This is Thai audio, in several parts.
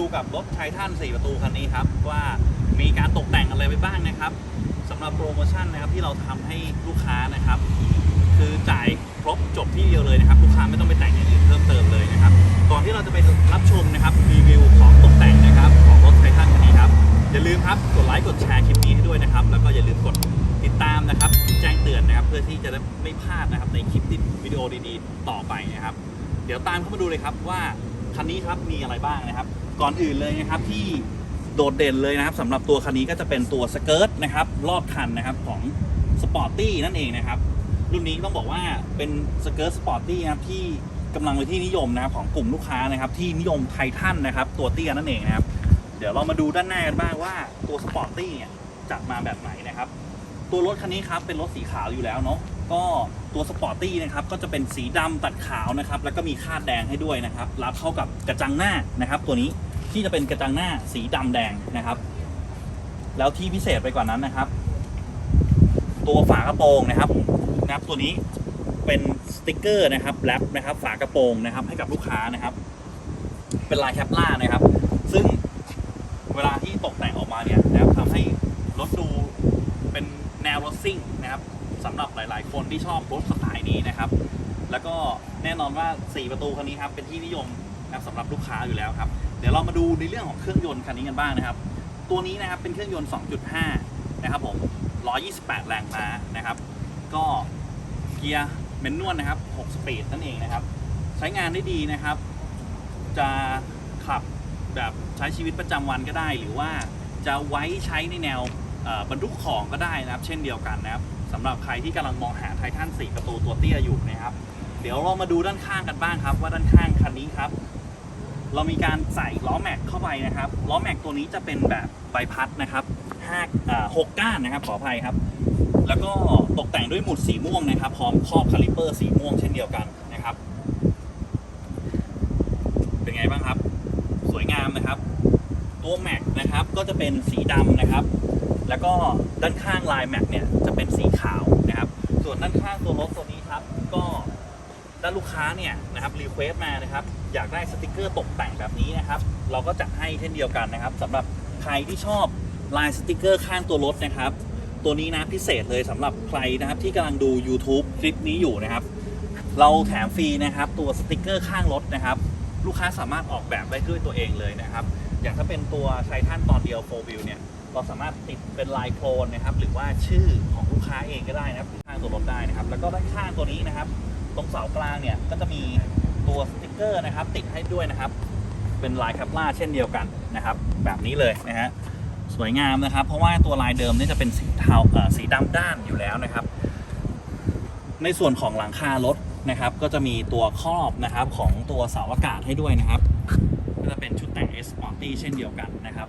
ดูกับรถไททัน4 ประตูคันนี้ครับ ว่ามีการตกแต่งอะไรไปบ้างนะครับสำหรับโปรโมชั่นนะครับที่เราทำให้ลูกค้านะครับ คือจ่ายครบจบที่เดียวเลยนะครับ ลูกค้าไม่ต้องไปแต่งอย่างอื่นเพิ่มเติมเลยนะครับ ก่อนที่เราจะไปรับชมนะครับรีวิวของตกแต่งนะครับของรถไททันคันนี้ครับอย่าลืมครับกดไลค์กดแชร์คลิปนี้ให้ด้วยนะครับ แล้วก็อย่าลืมกดติดตามนะครับ แจ้งเตือนนะครับ เพื่อที่จะได้ไม่พลาดนะครับในคลิปวิดีโอดีๆ ต่อไปนะครับ เดี๋ยวตามเข้ามาดูเลยครับว่า คันนี้ครับมีอะไรบ้างนะครับ ก่อนอื่นเลยนะครับที่โดดเด่นเลยนะครับสำหรับตัวคันนี้ก็จะเป็นตัวสเกิร์ตนะครับรอบคันนะครับของสปอร์ตี้นั่นเองนะครับรุ่นนี้ต้องบอกว่าเป็นสเกิร์ตสปอร์ตี้นะครับที่กำลังเป็นที่นิยมนะครับของกลุ่มลูกค้านะครับที่นิยมไททันนะครับตัวเตี้ยนั่นเองนะครับเดี๋ยวเรามาดูด้านหน้ากันบ้างว่าตัวสปอร์ตี้เนี่ยจัดมาแบบไหนนะครับ ตัวรถคันนี้ครับเป็นรถสีขาวอยู่แล้วเนาะ ก็ตัวสปอร์ตี้นะครับก็จะเป็นสีดำตัดขาวนะครับแล้วก็มีคาดแดงให้ด้วยนะครับรับเข้ากับกระจังหน้านะครับตัวนี้ที่จะเป็นกระจังหน้าสีดำแดงนะครับ แล้วที่พิเศษไปกว่านั้นนะครับ ตัวฝากระโปรงนะครับนะครับตัวนี้เป็นสติกเกอร์นะครับแรปนะครับฝากระโปรงนะครับให้กับลูกค้านะครับ เป็นลายแคปล่านะครับ ซึ่งเวลาที่ตกแต่งออกมาเนี่ยนะครับทำให้รถดูเป็นแนวรถซิ่งนะครับ สำหรับหลาย ๆ คนที่ชอบรถสไตล์นี้นะครับ แล้วก็แน่นอนว่า 4 ประตูคันนี้ครับเป็นที่นิยมนะครับสำหรับลูกค้าอยู่แล้วครับ เดี๋ยวเรามาดูในเรื่องของเครื่องยนต์คันนี้กันบ้างนะครับ ตัวนี้นะครับเป็นเครื่องยนต์ 2.5 นะครับผม128 แรงม้านะครับ ก็เกียร์เมนนวลนะครับ 6 สปีดนั่นเองนะครับ ใช้งานได้ดีนะครับ จะขับแบบใช้ชีวิตประจำวันก็ได้ หรือว่าจะไว้ใช้ในแนวบรรทุกของก็ได้นะครับ เช่นเดียวกันนะครับ สำหรับใครที่กำลังมองหาไททัน4 ประตูตัวเตี้ยอยู่นะครับ เดี๋ยวเรามาดูด้านข้างกันบ้างครับ ว่าด้านข้างคันนี้ครับ เรามีการใส่ล้อแม็กเข้าไปนะครับล้อแม็กตัวนี้จะเป็นแบบใบพัดนะครับห้าหกก้านนะครับขออภัยครับ แล้วก็ตกแต่งด้วยหมุดสีม่วงนะครับ พร้อมครอบคาลิเปอร์สีม่วงเช่นเดียวกันนะครับ เป็นไงบ้างครับ สวยงามนะครับ ตัวแม็กนะครับก็จะเป็นสีดำนะครับ แล้วก็ด้านข้างลายแม็กเนี่ยจะเป็นสีขาวนะครับ ส่วนด้านข้างตัวรถตัวนี้ครับก็ด้านลูกค้าเนี่ยนะครับรีเควสมานะครับอยากได้สติกเกอร์ตกแต่งแบบนี้นะครับ เราก็จัดให้เช่นเดียวกันนะครับสำหรับใครที่ชอบลายสติกเกอร์ข้างตัวรถนะครับ ตัวนี้นะพิเศษเลยสำหรับใครนะครับที่กำลังดู YouTube คลิปนี้อยู่นะครับ เราแถมฟรีนะครับตัวสติกเกอร์ข้างรถนะครับ ลูกค้าสามารถออกแบบได้ด้วยตัวเองเลยนะครับ อย่างถ้าเป็นตัวไททันตอนเดียวโฟวิวเนี่ย เราสามารถติดเป็นลายโครนนะครับ หรือว่าชื่อของลูกค้าเองก็ได้นะครับข้างตัวรถได้นะครับ แล้วก็ด้านข้างตัวนี้นะครับ ตรงเสากลางเนี่ยก็จะมีตัวสติกเกอร์นะครับ ติดให้ด้วยนะครับ เป็นลายแคปล่าเช่นเดียวกันนะครับ แบบนี้เลยนะฮะสวยงามนะครับ เพราะว่าตัวลายเดิมนี่จะเป็นสีเทาเอ่อสีดำด้านอยู่แล้วนะครับ ในส่วนของหลังคารถนะครับ ก็จะมีตัวครอบนะครับของตัวเสาอากาศให้ด้วยนะครับ ก็จะเป็นชุดแต่ง S Sporty เช่นเดียวกันนะครับ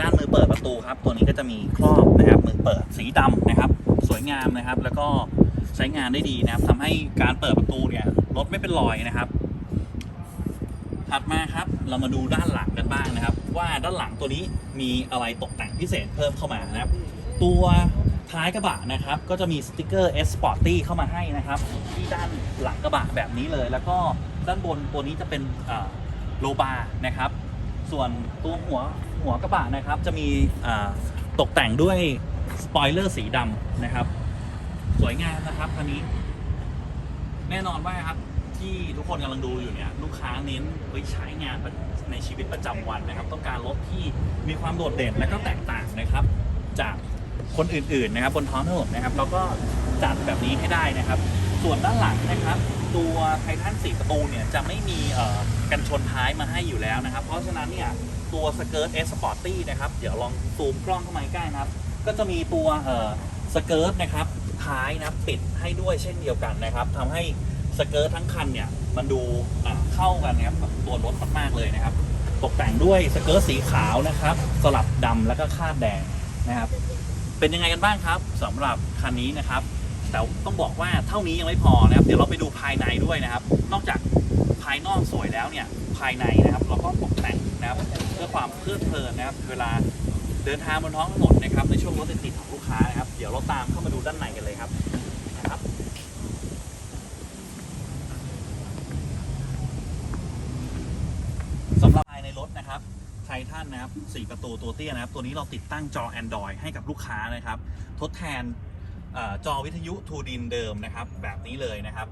ด้านมือเปิดประตูครับ ตัวนี้ก็จะมีครอบนะครับมือเปิดสีดำนะครับ สวยงามนะครับ แล้วก็ใช้งานได้ดีนะครับทำให้การเปิดประตูเนี่ยรถไม่เป็นรอยนะครับถัดมาครับเรามาดูด้านหลังกันบ้างนะครับ ว่าด้านหลังตัวนี้มีอะไรตกแต่งพิเศษเพิ่มเข้ามานะครับ ตัวท้ายกระบะนะครับ ก็จะมีสติกเกอร์ S Sporty เข้ามาให้นะครับ ที่ด้านหลังกระบะแบบนี้เลย แล้วก็ด้านบนตัวนี้จะเป็นโลบาร์นะครับ ส่วนตัวหัวหัวกระบะนะครับ จะมีตกแต่งด้วยสปอยเลอร์สีดำนะครับ สวยงามนะครับคันนี้ แน่นอนว่าครับที่ทุกคนกำลังดูอยู่เนี่ยลูกค้าเน้นไว้ใช้งานในชีวิตประจำวันนะครับ ต้องการรถที่มีความโดดเด่นและก็แตกต่างนะครับ จากคนอื่นๆนะครับ บนท้องถนนนะครับ แล้วก็จัดแบบนี้ให้ได้นะครับ ส่วนด้านหลังนะครับ ตัวไททัน4ประตูเนี่ยจะไม่มีกันชนท้ายมาให้อยู่แล้วนะครับ เพราะฉะนั้นเนี่ย ตัวสเกิร์ต S Sporty นะครับ เดี๋ยวลองซูมกล้องเข้ามาใกล้นะครับ ก็จะมีตัวเอ่อสเกิร์ตนะครับท้ายนะครับปิดให้ด้วยเช่นเดียวกันนะครับทำให้สเกิร์ตทั้งคันเนี่ยมันดูเข้ากันนะครับกับตัวรถมากๆเลยนะครับ ตกแต่งด้วยสเกิร์ตสีขาวนะครับ สลับดำแล้วก็คาดแดงนะครับ เป็นยังไงกันบ้างครับสำหรับคันนี้นะครับ แต่ต้องบอกว่าเท่านี้ยังไม่พอนะครับ เดี๋ยวเราไปดูภายในด้วยนะครับ นอกจากภายนอกสวยแล้วเนี่ยภายในนะครับ เราก็ตกแต่งนะครับเพื่อความเพลิดเพลินนะครับ เวลาเดินทางบนท้องถนนนะครับในช่วงรถติดของลูกค้านะครับ เดี๋ยวเราตามเข้ามาดูด้านในกันเลยครับนะครับสำหรับภายในรถนะครับไททันนะครับ 4 ประตูตัวเตี้ยนะครับ ตัวนี้เราติดตั้งจอ Android ให้กับลูกค้านะครับ ทดแทน จอวิทยุทูดินเดิมนะครับแบบนี้เลยนะครับ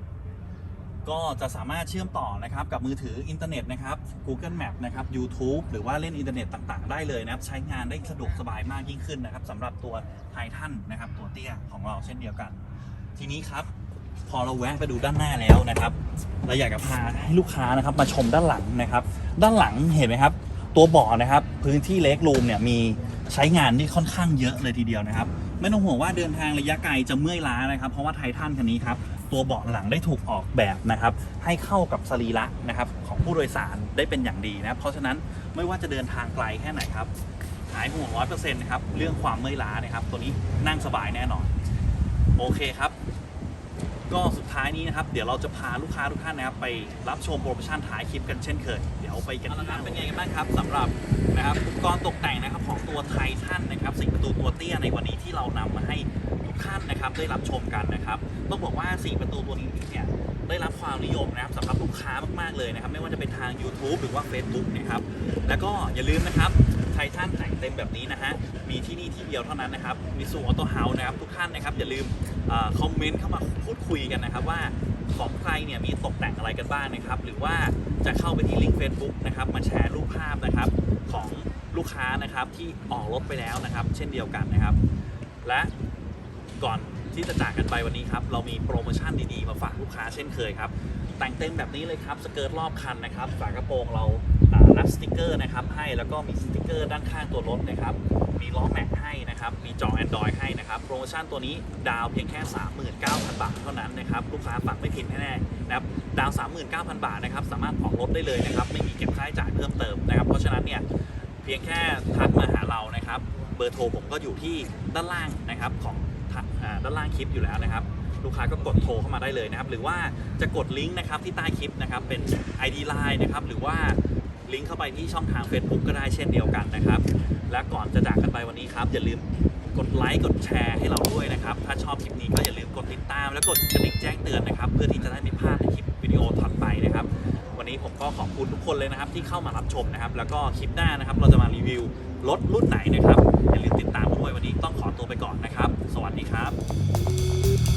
ก็จะสามารถเชื่อมต่อนะครับกับมือถืออินเทอร์เน็ตนะครับ Google Map นะครับ YouTube หรือว่าเล่นอินเทอร์เน็ตต่างๆ ได้เลยนะครับ ใช้งานได้สะดวกสบายมากยิ่งขึ้นนะครับสำหรับตัวไททันนะครับตัวเตี้ยของเราเช่นเดียวกัน ทีนี้ครับพอเราแวะไปดูด้านหน้าแล้วนะครับ เราอยากจะพาให้ลูกค้านะครับมาชมด้านหลังนะครับ ด้านหลังเห็นไหมครับ ตัวบาะนะครับ พื้นที่เล็กรูมเนี่ยมี ใช้งานนี่ค่อนข้างเยอะเลยทีเดียวนะครับ ไม่ต้องห่วงว่าเดินทางระยะไกลจะเมื่อยล้านะครับ เพราะว่าไททันคันนี้ครับ ตัวเบาะหลังได้ถูกออกแบบนะครับ ให้เข้ากับสรีระนะครับของผู้โดยสารได้เป็นอย่างดีนะเพราะฉะนั้นไม่ว่าจะเดินทางไกลแค่ไหนครับหายห่วงร้อยเปอร์เซ็นต์นะครับเรื่องความเมื่อยล้านะครับ ตัวนี้นั่งสบายแน่นอน โอเคครับ ก็สุดท้ายนี้นะครับ เดี๋ยวเราจะพาลูกค้าทุกท่านนะครับไปรับชมโปรโมชั่นท้ายคลิปกันเช่นเคย เดี๋ยวไปกันที่เป็นไงกันบ้างครับสำหรับนะครับอุปกรณ์ตกแต่งนะครับของตัวไททันนะครับสี่ประตูตัวเตี้ยในวันนี้ที่เรานำมาให้ทุกท่านนะครับได้รับชมกันนะครับต้องบอกว่า4ประตูตัวนี้เนี่ยได้รับความนิยมนะครับสำหรับลูกค้ามากๆเลยนะครับ ไม่ว่าจะเป็นทาง YouTube หรือว่า Facebook นะครับแล้วก็อย่าลืมนะครับ ไททันแต่งเต็มแบบนี้นะฮะ มีที่นี่ที่เดียวเท่านั้นนะครับมีสูออโต้เฮาส์นะครับทุกท่านนะครับ อย่าลืมคอมเมนต์เข้ามาพูดคุยกันนะครับว่าของใครเนี่ยมีตกแต่งอะไรกันบ้างนะครับ หรือว่าจะเข้าไปที่ลิงก์ Facebook นะครับมาแชร์รูปภาพนะครับของลูกค้านะครับที่ออกรถไปแล้วนะครับ เช่นเดียวกันนะครับ และก่อนที่จะจากกันไปวันนี้ครับ เรามีโปรโมชั่นดีๆ มาฝากลูกค้าเช่นเคยครับ แต่งเต็มแบบนี้เลยครับสเกิร์ตรอบคันนะครับฝากระโปรงเรารับสติกเกอร์นะครับให้แล้วก็มีสติกเกอร์ด้านข้างตัวรถนะครับมีล้อแม็กให้นะครับมีจอ Android ให้นะครับโปรโมชั่นตัวนี้ดาวเพียงแค่ 39,000 บาทเท่านั้นนะครับลูกค้าฝากไม่ผิดแน่ๆนะครับดาว 39,000 บาทนะครับสามารถออกรถได้เลยนะครับไม่มีเก็บค่าใช้จ่ายเพิ่มเติมนะครับเพราะฉะนั้นเนี่ยเพียงแค่ทักมาหาเรานะครับเบอร์โทรผมก็อยู่ที่ด้านล่างนะครับของด้านล่างคลิปอยู่แล้วนะครับ ลูกค้าก็กดโทรเข้ามาได้เลยนะครับ หรือว่าจะกดลิงก์นะครับที่ใต้คลิปนะครับ เป็น ID Line นะครับ หรือว่าลิงก์เข้าไปที่ช่องทาง Facebook ก็ได้เช่นเดียวกันนะครับ และก่อนจะจากกันไปวันนี้ครับ อย่าลืมกดไลค์กดแชร์ให้เราด้วยนะครับ ถ้าชอบคลิปนี้ก็อย่าลืมกดติดตาม และกดกระดิ่งแจ้งเตือนนะครับ เพื่อที่จะได้ไม่พลาดในคลิปวิดีโอถัดไปนะครับ วันนี้ผมก็ขอบคุณทุกคนเลยนะครับ ที่เข้ามารับชมนะครับ แล้วก็คลิปหน้านะครับ เราจะมารีวิวรถรุ่นไหนนะครับอย่าลืมติดตามด้วยวันนี้ต้องขอตัวไปก่อนนะครับ สวัสดีครับ